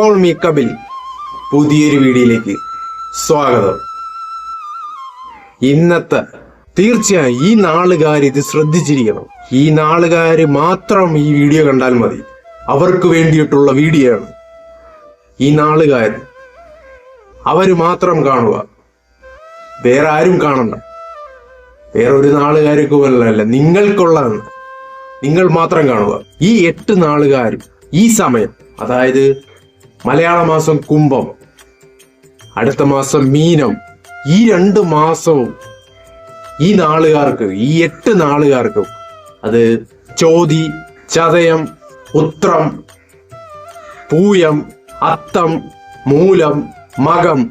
Call me Kapil പുതിയൊരു വീഡിയോയിലേക്ക് സ്വാഗതം. ഇന്നത്തെ തീർച്ചയായും ഈ നാളുകാർ ഇത് ശ്രദ്ധിച്ചിരിക്കണം. ഈ നാളുകാർ മാത്രം ഈ വീഡിയോ കണ്ടാൽ മതി. അവർക്ക് വേണ്ടിയിട്ടുള്ള വീഡിയോ ആണ് ഈ നാളുകാർ അവർ മാത്രം കാണുക. വേറെ ആരും കാണണ്ട. വേറെ ഒരു നാളുകാർക്കുമല്ല നിങ്ങൾക്കുള്ളതാണ്. നിങ്ങൾ മാത്രം കാണുക. ഈ എട്ട് നാളുകാരും ഈ സമയം അതായത് മലയാള മാസം കുംഭം അടുത്ത മാസം മീനം. ഈ രണ്ട് മാസവും ഈ നാളുകാർക്ക് ഈ എട്ട് നാളുകാർക്കും അത് ചോതി ചതയം ഉത്രം പൂയം അത്തം മൂലം മകം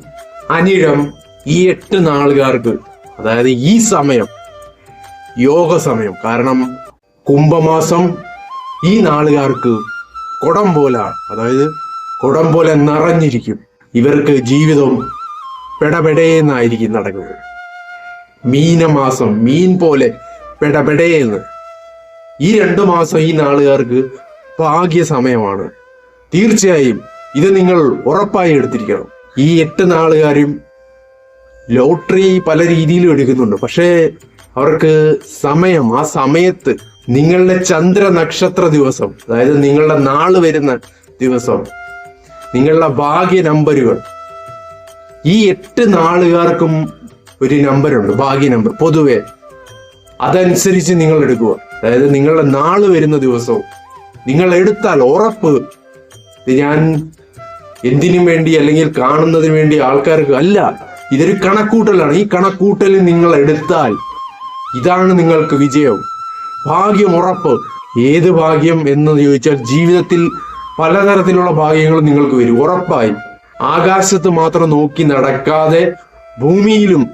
അനിഴം ഈ എട്ട് നാളുകാർക്ക് അതായത് ഈ സമയം യോഗ സമയം. കാരണം കുംഭമാസം ഈ നാളുകാർക്ക് കുടം പോലാണ്. അതായത് കുടം പോലെ നിറഞ്ഞിരിക്കും. ഇവർക്ക് ജീവിതം പെടപെടയെന്നായിരിക്കും നടക്കുന്നത്. മീനമാസം മീൻ പോലെ പെടപെടയെന്ന് ഈ രണ്ടു മാസം ഈ നാളുകാർക്ക് ഭാഗ്യ സമയമാണ് തീർച്ചയായും ഇത് നിങ്ങൾ ഉറപ്പായി എടുത്തിരിക്കണം. ഈ എട്ട് നാളുകാരും ലോട്ടറി പല രീതിയിലും എടുക്കുന്നുണ്ട്. പക്ഷേ അവർക്ക് സമയം ആ സമയത്ത് നിങ്ങളുടെ ചന്ദ്ര നക്ഷത്ര ദിവസം അതായത് നിങ്ങളുടെ നാൾ വരുന്ന ദിവസം നിങ്ങളുടെ ഭാഗ്യ നമ്പറുകൾ ഈ എട്ട് നാളുകാർക്കും ഒരു നമ്പറുണ്ട് ഭാഗ്യ നമ്പർ പൊതുവെ. അതനുസരിച്ച് നിങ്ങൾ എടുക്കുക. അതായത് നിങ്ങളുടെ നാൾ വരുന്ന ദിവസവും നിങ്ങൾ എടുത്താൽ ഉറപ്പ്. ഞാൻ എന്തിനും വേണ്ടി അല്ലെങ്കിൽ കാണുന്നതിന് വേണ്ടി ആൾക്കാർക്ക് അല്ല ഇതൊരു കണക്കൂട്ടലാണ്. ഈ കണക്കൂട്ടൽ നിങ്ങൾ എടുത്താൽ ഇതാണ് നിങ്ങൾക്ക് വിജയം. ഭാഗ്യം ഉറപ്പ്. ഏത് ഭാഗ്യം എന്ന് ചോദിച്ചാൽ ജീവിതത്തിൽ പലതരത്തിലുള്ള ഭാഗ്യങ്ങൾ നിങ്ങൾക്ക് വരും. ഉറപ്പായി. ആകാശത്ത് മാത്രം നോക്കി നടക്കാതെ ഭൂമിയിലും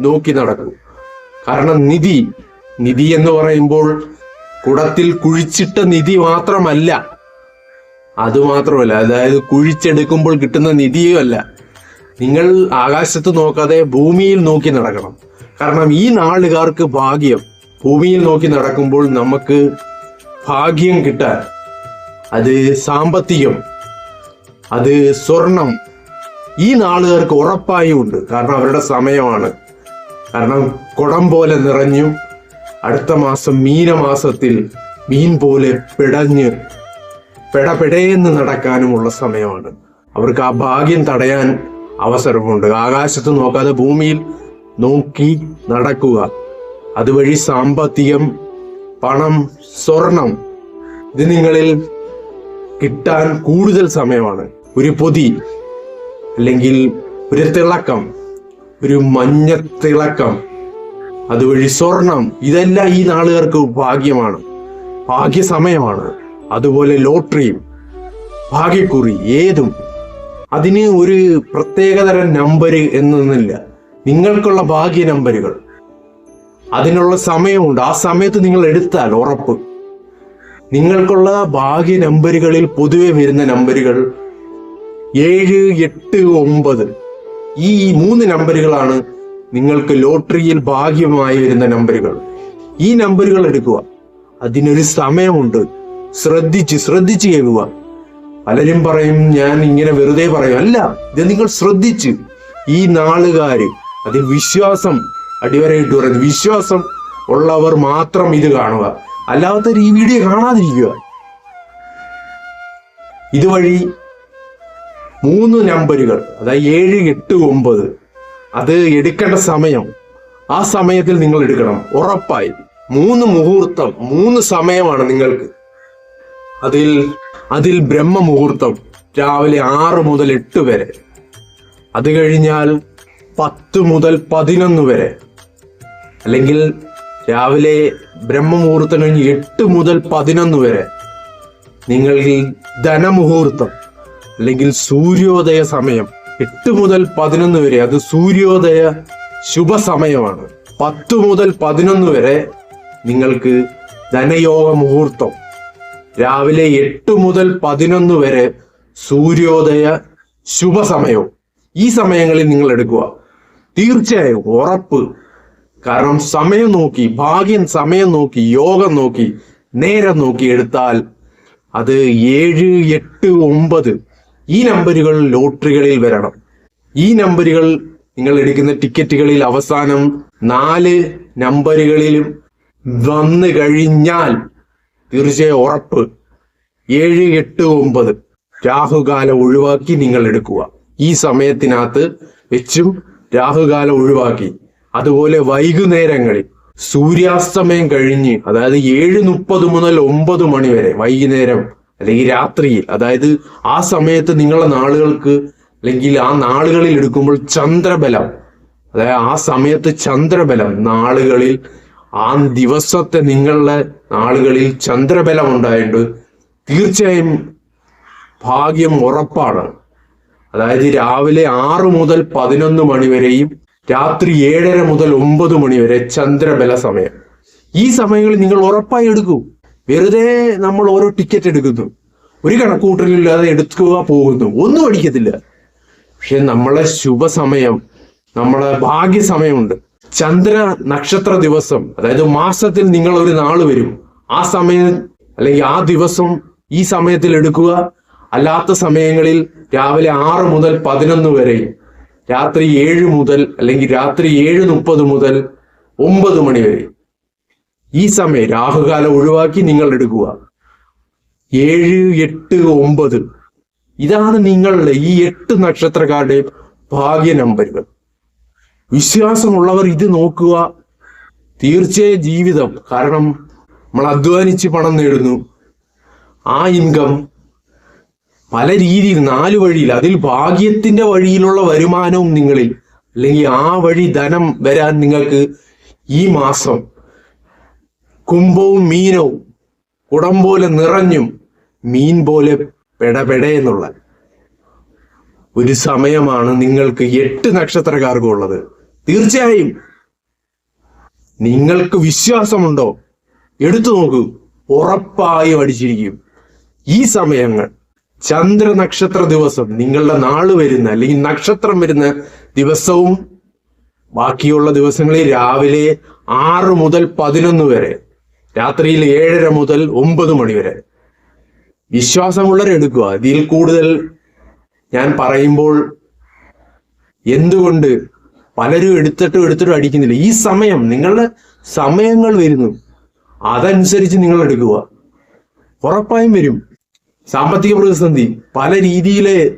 നോക്കി നടക്കൂ. കാരണം നിധി നിധി എന്ന് പറയുമ്പോൾ കുടത്തിൽ കുഴിച്ചിട്ട നിധി മാത്രമല്ല. അത് മാത്രമല്ല. അതായത് കുഴിച്ചെടുക്കുമ്പോൾ കിട്ടുന്ന നിധിയും അല്ല. നിങ്ങൾ ആകാശത്ത് നോക്കാതെ ഭൂമിയിൽ നോക്കി നടക്കണം. കാരണം ഈ നാളുകാർക്ക് ഭാഗ്യം. ഭൂമിയിൽ നോക്കി നടക്കുമ്പോൾ നമുക്ക് ഭാഗ്യം കിട്ടാൻ അത് സാമ്പത്തികം അത് സ്വർണം ഈ നാളുകാർക്ക് ഉറപ്പായും ഉണ്ട്. കാരണം അവരുടെ സമയമാണ്. കാരണം കുടം പോലെ നിറഞ്ഞു. അടുത്ത മാസം മീനമാസത്തിൽ മീൻ പോലെ പിടഞ്ഞ് പെടപെടയെന്ന് നടക്കാനുമുള്ള സമയമാണ്. അവർക്ക് ആ ഭാഗ്യം തടയാൻ അവസരമുണ്ട്. ആകാശത്ത് നോക്കാതെ ഭൂമിയിൽ നോക്കി നടക്കുക. അതുവഴി സാമ്പത്തികം പണം സ്വർണം ഇത് നിങ്ങളിൽ കിട്ടാൻ കൂടുതൽ സമയമാണ്. ഒരു പൊതി അല്ലെങ്കിൽ ഒരു തിളക്കം ഒരു മഞ്ഞ തിളക്കം അതുവഴി സ്വർണം ഇതെല്ലാം ഈ നാളുകാർക്ക് ഭാഗ്യമാണ്. ഭാഗ്യ സമയമാണ് അതുപോലെ ലോട്ടറിയും ഭാഗ്യക്കുറി ഏതും. അതിന് ഒരു പ്രത്യേകതരം നമ്പർ എന്നൊന്നില്ല നിങ്ങൾക്കുള്ള ഭാഗ്യ നമ്പറുകൾ അതിനുള്ള സമയമുണ്ട്. ആ സമയത്ത് നിങ്ങൾ എടുത്താൽ ഉറപ്പ്. നിങ്ങൾക്കുള്ള ഭാഗ്യ നമ്പറുകളിൽ പൊതുവെ വരുന്ന നമ്പറുകൾ ഏഴ് എട്ട് ഒമ്പത്. ഈ മൂന്ന് നമ്പറുകളാണ് നിങ്ങൾക്ക് ലോട്ടറിയിൽ ഭാഗ്യമായി വരുന്ന നമ്പറുകൾ. ഈ നമ്പറുകൾ എടുക്കുക. അതിനൊരു സമയമുണ്ട്. ശ്രദ്ധിച്ച് ശ്രദ്ധിച്ച് കേൾക്കുക. പലരും പറയും ഞാൻ ഇങ്ങനെ വെറുതെ പറയും. അല്ല ഇത് നിങ്ങൾ ശ്രദ്ധിച്ച്. ഈ നാളുകാര് അതിൽ വിശ്വാസം അടിവരയിട്ട് പറയുന്നത് വിശ്വാസം ഉള്ളവർ മാത്രം ഇത് കാണുക. അല്ലാത്തവർ ഈ വീഡിയോ കാണാതിരിക്കുക. ഇതുവഴി മൂന്ന് നമ്പറുകൾ അതായത് ഏഴ് എട്ട് ഒമ്പത് അത് എടുക്കേണ്ട സമയം. ആ സമയത്തിൽ നിങ്ങൾ എടുക്കണം. ഉറപ്പായി. മൂന്ന് മുഹൂർത്തം മൂന്ന് സമയമാണ് നിങ്ങൾക്ക്. അതിൽ അതിൽ ബ്രഹ്മ മുഹൂർത്തം രാവിലെ ആറ് മുതൽ എട്ട് വരെ. അത് കഴിഞ്ഞാൽ പത്ത് മുതൽ പതിനൊന്ന് വരെ. അല്ലെങ്കിൽ രാവിലെ ബ്രഹ്മമുഹൂർത്തം കഴിഞ്ഞ് എട്ട് മുതൽ പതിനൊന്ന് വരെ. നിങ്ങൾ ഈ ധനമുഹൂർത്തം അല്ലെങ്കിൽ സൂര്യോദയ സമയം എട്ട് മുതൽ പതിനൊന്ന് വരെ അത് സൂര്യോദയ ശുഭസമയമാണ്. പത്ത് മുതൽ പതിനൊന്ന് വരെ നിങ്ങൾക്ക് ധനയോഗ മുഹൂർത്തം. രാവിലെ എട്ട് മുതൽ പതിനൊന്ന് വരെ സൂര്യോദയ ശുഭസമയവും. ഈ സമയങ്ങളിൽ നിങ്ങൾ എടുക്കുക. തീർച്ചയായും ഉറപ്പ് കാരണം സമയം നോക്കി ഭാഗ്യം സമയം നോക്കി യോഗം നോക്കി നേരം നോക്കി എടുത്താൽ അത് ഏഴ് എട്ട് ഒമ്പത് ഈ നമ്പറുകൾ ലോട്ടറികളിൽ വരണം. ഈ നമ്പറുകൾ നിങ്ങൾ എടുക്കുന്ന ടിക്കറ്റുകളിൽ അവസാനം നാല് നമ്പറുകളിലും വന്നു കഴിഞ്ഞാൽ തീർച്ചയായും ഉറപ്പ്. ഏഴ് എട്ട് ഒമ്പത് രാഹുകാലം ഒഴിവാക്കി നിങ്ങൾ എടുക്കുക. ഈ സമയത്തിനകത്ത് വെച്ചും രാഹുകാലം ഒഴിവാക്കി. അതുപോലെ വൈകുന്നേരങ്ങളിൽ സൂര്യാസ്തമയം കഴിഞ്ഞ് അതായത് ഏഴ് മുപ്പത് മുതൽ ഒമ്പത് മണി വരെ വൈകുന്നേരം അല്ലെങ്കിൽ രാത്രിയിൽ അതായത് ആ സമയത്ത് നിങ്ങളുടെ നാളുകൾക്ക് അല്ലെങ്കിൽ ആ നാളുകളിൽ എടുക്കുമ്പോൾ ചന്ദ്രബലം അതായത് ആ സമയത്ത് ചന്ദ്രബലം നാളുകളിൽ ആ ദിവസത്തെ നിങ്ങളുടെ നാളുകളിൽ ചന്ദ്രബലം ഉണ്ടായിട്ട് തീർച്ചയായും ഭാഗ്യം ഉറപ്പാണ്. അതായത് രാവിലെ ആറ് മുതൽ പതിനൊന്ന് മണി വരെയും രാത്രി ഏഴര മുതൽ ഒമ്പത് മണി വരെ ചന്ദ്രബല സമയം. ഈ സമയങ്ങളിൽ നിങ്ങൾ ഉറപ്പായി എടുക്കൂ. വെറുതെ നമ്മൾ ഓരോ ടിക്കറ്റ് എടുക്കുന്നു. ഒരു കണക്കൂട്ടലില്ലാതെ എടുക്കുക പോകുന്നു. ഒന്നും അടിക്കത്തില്ല. പക്ഷെ നമ്മളെ ശുഭസമയം നമ്മളെ ഭാഗ്യസമയമുണ്ട്. ചന്ദ്ര നക്ഷത്ര ദിവസം അതായത് മാസത്തിൽ നിങ്ങൾ ഒരു നാൾ വരും. ആ സമയം അല്ലെങ്കിൽ ആ ദിവസം ഈ സമയത്തിൽ എടുക്കുക. അല്ലാത്ത സമയങ്ങളിൽ രാവിലെ ആറ് മുതൽ പതിനൊന്ന് വരെ രാത്രി ഏഴ് മുതൽ അല്ലെങ്കിൽ രാത്രി ഏഴ് മുപ്പത് മുതൽ ഒമ്പത് മണി വരെ. ഈ സമയം രാഹുകാലം ഒഴിവാക്കി നിങ്ങൾ എടുക്കുക. ഏഴ് എട്ട് ഒമ്പത്. ഇതാണ് നിങ്ങളുടെ ഈ എട്ട് നക്ഷത്രക്കാരുടെ ഭാഗ്യ നമ്പറുകൾ വിശ്വാസമുള്ളവർ ഇത് നോക്കുക. തീർച്ചയായും ജീവിതം. കാരണം നമ്മൾ അധ്വാനിച്ച് പണം നേടുന്നു. ആ ഇൻകം പല രീതിയിൽ നാല് വഴിയിൽ അതിൽ ഭാഗ്യത്തിന്റെ വഴിയിലുള്ള വരുമാനവും നിങ്ങളിൽ. അല്ലെങ്കിൽ ആ വഴി ധനം വരാൻ നിങ്ങൾക്ക് ഈ മാസം കുംഭവും മീനവും കുടം പോലെ നിറഞ്ഞും മീൻ പോലെ പെടപെട എന്നുള്ള ഒരു സമയമാണ് നിങ്ങൾക്ക് എട്ട് നക്ഷത്രക്കാർക്കും ഉള്ളത്. തീർച്ചയായും നിങ്ങൾക്ക് വിശ്വാസമുണ്ടോ? എടുത്തു നോക്കൂ. ഉറപ്പായും അടിച്ചിരിക്കും. ഈ സമയങ്ങൾ ചന്ദ്ര നക്ഷത്ര ദിവസം നിങ്ങളുടെ നാൾ വരുന്ന അല്ലെങ്കിൽ നക്ഷത്രം വരുന്ന ദിവസവും ബാക്കിയുള്ള ദിവസങ്ങളിൽ രാവിലെ ആറ് മുതൽ പതിനൊന്ന് വരെ രാത്രിയിൽ ഏഴര മുതൽ ഒമ്പത് മണി വരെ. വിശ്വാസമുള്ളവരെടുക്കുക ഇതിൽ കൂടുതൽ ഞാൻ പറയുമ്പോൾ എന്തുകൊണ്ട് പലരും എടുത്തിട്ടും എടുത്തിട്ടും അടിക്കുന്നില്ല. ഈ സമയം നിങ്ങളുടെ സമയങ്ങൾ വരുന്നു. അതനുസരിച്ച് നിങ്ങൾ എടുക്കുക. ഉറപ്പായും വരും. സാമ്പത്തിക പ്രതിസന്ധി പല രീതിയിലെ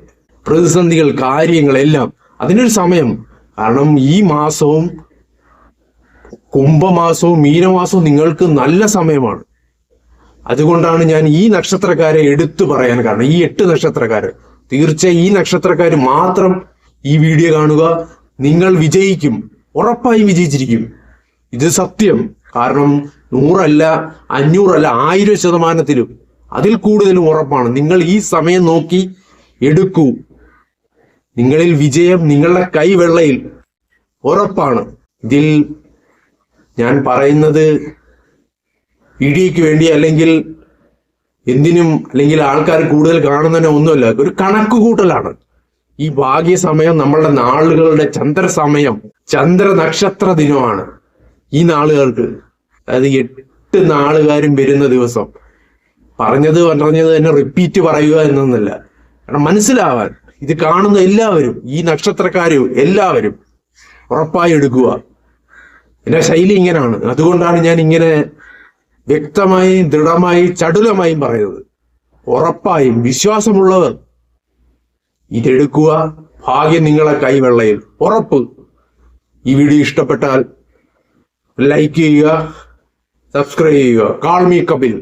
പ്രതിസന്ധികൾ കാര്യങ്ങളെല്ലാം അതിനൊരു സമയം. കാരണം ഈ മാസവും കുംഭമാസവും മീനമാസവും നിങ്ങൾക്ക് നല്ല സമയമാണ്. അതുകൊണ്ടാണ് ഞാൻ ഈ നക്ഷത്രക്കാരെ എടുത്തു പറയാൻ കാരണം ഈ എട്ട് നക്ഷത്രക്കാർ. തീർച്ചയായും ഈ നക്ഷത്രക്കാർ മാത്രം ഈ വീഡിയോ കാണുക. നിങ്ങൾ വിജയിക്കും. ഉറപ്പായി വിജയിച്ചിരിക്കും. ഇത് സത്യം. കാരണം നൂറല്ല അഞ്ഞൂറല്ല ആയിരം ശതമാനത്തിലും അതിൽ കൂടുതലും ഉറപ്പാണ്. നിങ്ങൾ ഈ സമയം നോക്കി എടുക്കൂ. നിങ്ങളിൽ വിജയം നിങ്ങളുടെ കൈവെള്ളയിൽ ഉറപ്പാണ്. ഇതിൽ ഞാൻ പറയുന്നത് ഇടിക്ക് വേണ്ടി അല്ലെങ്കിൽ എന്തിനും അല്ലെങ്കിൽ ആൾക്കാർ കൂടുതൽ കാണുന്നതിനോ ഒന്നുമല്ല ഒരു കണക്ക് കൂട്ടലാണ് ഈ ഭാഗ്യ സമയം നമ്മളുടെ നാളുകളുടെ ചന്ദ്രസമയം ചന്ദ്ര നക്ഷത്ര ദിനമാണ്. ഈ നാളുകൾക്ക് അതായത് എട്ട് നാളുകാരും വരുന്ന ദിവസം. പറഞ്ഞത് പറഞ്ഞത് തന്നെ റിപ്പീറ്റ് പറയുക എന്നൊന്നല്ല കാരണം മനസ്സിലാവാൻ ഇത് കാണുന്ന എല്ലാവരും ഈ നക്ഷത്രക്കാരും എല്ലാവരും ഉറപ്പായി എടുക്കുക. എന്റെ ശൈലി ഇങ്ങനെയാണ് അതുകൊണ്ടാണ് ഞാൻ ഇങ്ങനെ വ്യക്തമായും ദൃഢമായും ചടുലമായും പറയുന്നത്. ഉറപ്പായും വിശ്വാസമുള്ളവർ ഇതെടുക്കുക. ഭാഗ്യം നിങ്ങളെ കൈവെള്ളയിൽ. ഉറപ്പ്. ഈ വീഡിയോ ഇഷ്ടപ്പെട്ടാൽ ലൈക്ക് ചെയ്യുക സബ്സ്ക്രൈബ് ചെയ്യുക. Call me Kapil